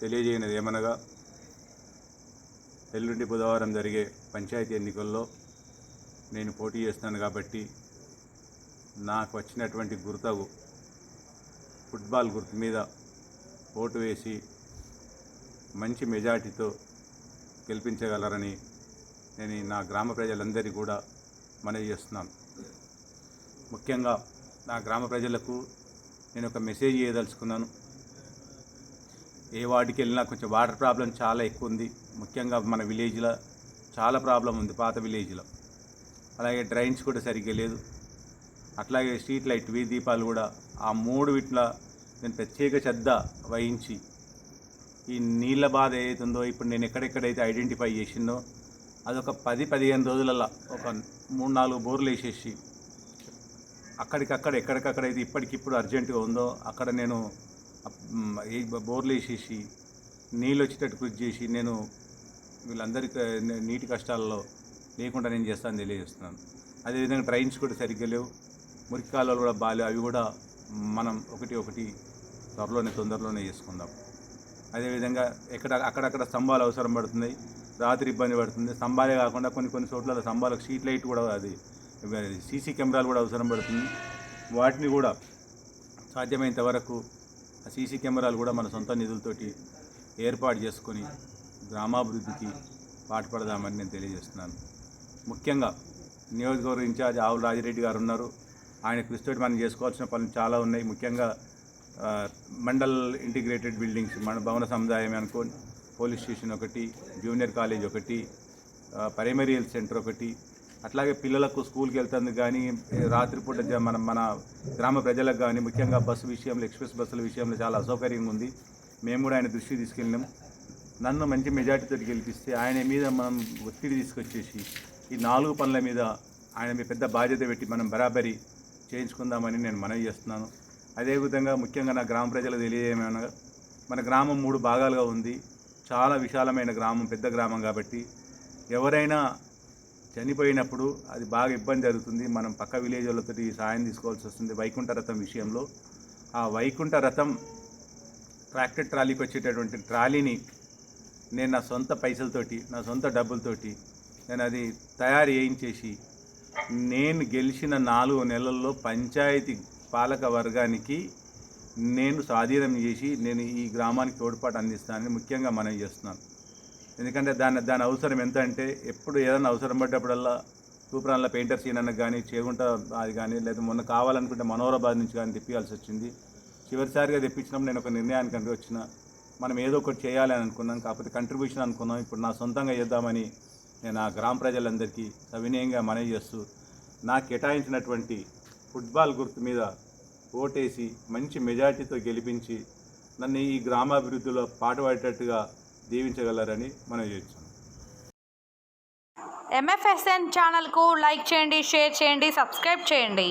తెలియజేయనది ఏమనగా ఎల్లుండి బుధవారం జరిగే పంచాయతీ ఎన్నికల్లో నేను పోటీ చేస్తున్నాను కాబట్టి నాకు వచ్చినటువంటి గుర్తు ఫుట్బాల్ గుర్తు మీద ఓటు వేసి మంచి మెజార్టీతో గెలిపించగలరని నేను నా గ్రామ ప్రజలందరికీ కూడా మనవి చేస్తున్నాను. ముఖ్యంగా నా గ్రామ ప్రజలకు నేను ఒక మెసేజ్ ఇవ్వదలుచుకున్నాను ఏ వార్డుకి వెళ్ళినా కొంచెం వాటర్ ప్రాబ్లం చాలా ఎక్కువ ఉంది ముఖ్యంగా మన విలేజ్లో చాలా ప్రాబ్లం ఉంది పాత విలేజ్లో. అలాగే డ్రైన్స్ కూడా సరిగ్గా లేదు. అట్లాగే స్ట్రీట్ లైట్ వీ దీపాలు కూడా ఆ మూడు వీటిలో నేను ప్రత్యేక శ్రద్ధ వహించి ఈ నీళ్ళ బాధ ఏదైతుందో ఇప్పుడు నేను ఎక్కడెక్కడైతే ఐడెంటిఫై చేసిందో అదొక పది పదిహేను రోజులలో ఒక మూడు నాలుగు బోర్లు వేసేసి అక్కడికక్కడ ఎక్కడికక్కడైతే ఇప్పటికిప్పుడు అర్జెంటుగా ఉందో అక్కడ నేను బోర్లు వేసేసి నీళ్ళు వచ్చేటట్టు కృషి చేసి నేను వీళ్ళందరికీ నీటి కష్టాల్లో లేకుండా నేను చేస్తాను తెలియజేస్తున్నాను. అదేవిధంగా ట్రైన్స్ కూడా సరిగ్గా లేవు. మురికి కాలువలు కూడా బాగాలేవు అవి కూడా మనం ఒకటి ఒకటి త్వరలోనే తొందరలోనే చేసుకుందాం. అదేవిధంగా ఎక్కడ అక్కడక్కడ స్తంభాలు అవసరం పడుతున్నాయి. రాత్రి ఇబ్బంది పడుతుంది. స్తంభాలే కాకుండా కొన్ని కొన్ని చోట్ల స్తంభాలకు స్ట్రీట్ లైట్ కూడా అది సీసీ కెమెరాలు కూడా అవసరం పడుతుంది. వాటిని కూడా సాధ్యమైనంత వరకు ఆ సీసీ కెమెరాలు కూడా మన సొంత నిధులతోటి ఏర్పాటు చేసుకొని గ్రామాభివృద్ధికి పాటుపడదామని నేను తెలియజేస్తున్నాను. ముఖ్యంగా నియోజకవర్గ ఇన్ఛార్జ్ ఆవుల రాజిరెడ్డి గారు ఉన్నారు. ఆయన కృషితోటి మనం చేసుకోవాల్సిన పనులు చాలా ఉన్నాయి. ముఖ్యంగా మండల్ ఇంటిగ్రేటెడ్ బిల్డింగ్స్ మన భవన సముదాయం అనుకో పోలీస్ స్టేషన్ ఒకటి జూనియర్ కాలేజ్ ఒకటి ప్రైమరీ హెల్త్ సెంటర్ ఒకటి అట్లాగే పిల్లలకు స్కూల్కి వెళ్తుంది కానీ రాత్రిపూట మన మన గ్రామ ప్రజలకు కానీ ముఖ్యంగా బస్సు విషయంలో ఎక్స్ప్రెస్ బస్సుల విషయంలో చాలా అసౌకర్యంగా ఉంది మేము కూడా ఆయన దృష్టికి తీసుకెళ్ళినాం. నన్ను మంచి మెజార్టీతో గెలిపిస్తే ఆయన మీద మనం ఒత్తిడి తీసుకొచ్చేసి ఈ నాలుగు పనుల మీద ఆయన మీద పెద్ద బాధ్యత పెట్టి మనం బరాబరి చేయించుకుందామని నేను మనవి చేస్తున్నాను. అదేవిధంగా ముఖ్యంగా నా గ్రామ ప్రజలకు తెలియజేయమనగా మన గ్రామం మూడు భాగాలుగా ఉంది. చాలా విశాలమైన గ్రామం పెద్ద గ్రామం కాబట్టి ఎవరైనా చనిపోయినప్పుడు అది బాగా ఇబ్బంది జరుగుతుంది. మనం పక్క విలేజ్ వాళ్ళతో సాయం తీసుకోవాల్సి వస్తుంది వైకుంఠ రథం విషయంలో. ఆ వైకుంఠ రథం ట్రాక్టర్ ట్రాలీకి వచ్చేటటువంటి ట్రాలీని నేను నా సొంత పైసలతోటి నా సొంత డబ్బులతోటి నేను అది తయారు చేయించేసి నేను గెలిచిన నాలుగు నెలల్లో పంచాయతీ పాలక వర్గానికి నేను స్వాధీనం చేసి నేను ఈ గ్రామానికి తోడ్పాటు అందిస్తానని ముఖ్యంగా మనం చేస్తున్నాను. ఎందుకంటే దాని దాని అవసరం ఎంత అంటే ఎప్పుడు ఏదైనా అవసరం పడ్డప్పుడల్లా తూప్రాన్ల పెయింటర్ సీన్ కానీ చేగుంట అది కానీ లేదా మొన్న కావాలనుకుంటే మనోహరాబాద్ నుంచి కానీ తెప్పియాల్సి వచ్చింది. చివరిసారిగా తెప్పించినప్పుడు నేను ఒక నిర్ణయానికి అంటే వచ్చిన. మనం ఏదో ఒకటి చేయాలి అని అనుకున్నాం. కాకపోతే కంట్రిబ్యూషన్ అనుకున్నాం. ఇప్పుడు నా సొంతంగా చేద్దామని నేను ఆ గ్రామ ప్రజలందరికీ సవినయంగా మనవి చేస్తూ నాకు కేటాయించినటువంటి ఫుట్బాల్ గుర్తు మీద ఓటేసి మంచి మెజార్టీతో గెలిపించి నన్ను ఈ గ్రామాభివృద్ధిలో పాటుపడేటట్టుగా దీవించగలరని మనం చేయొచ్చు ఎంఎఫ్ఎస్ఎన్ ఛానల్కు లైక్ చేయండి షేర్ చేయండి సబ్స్క్రైబ్ చేయండి.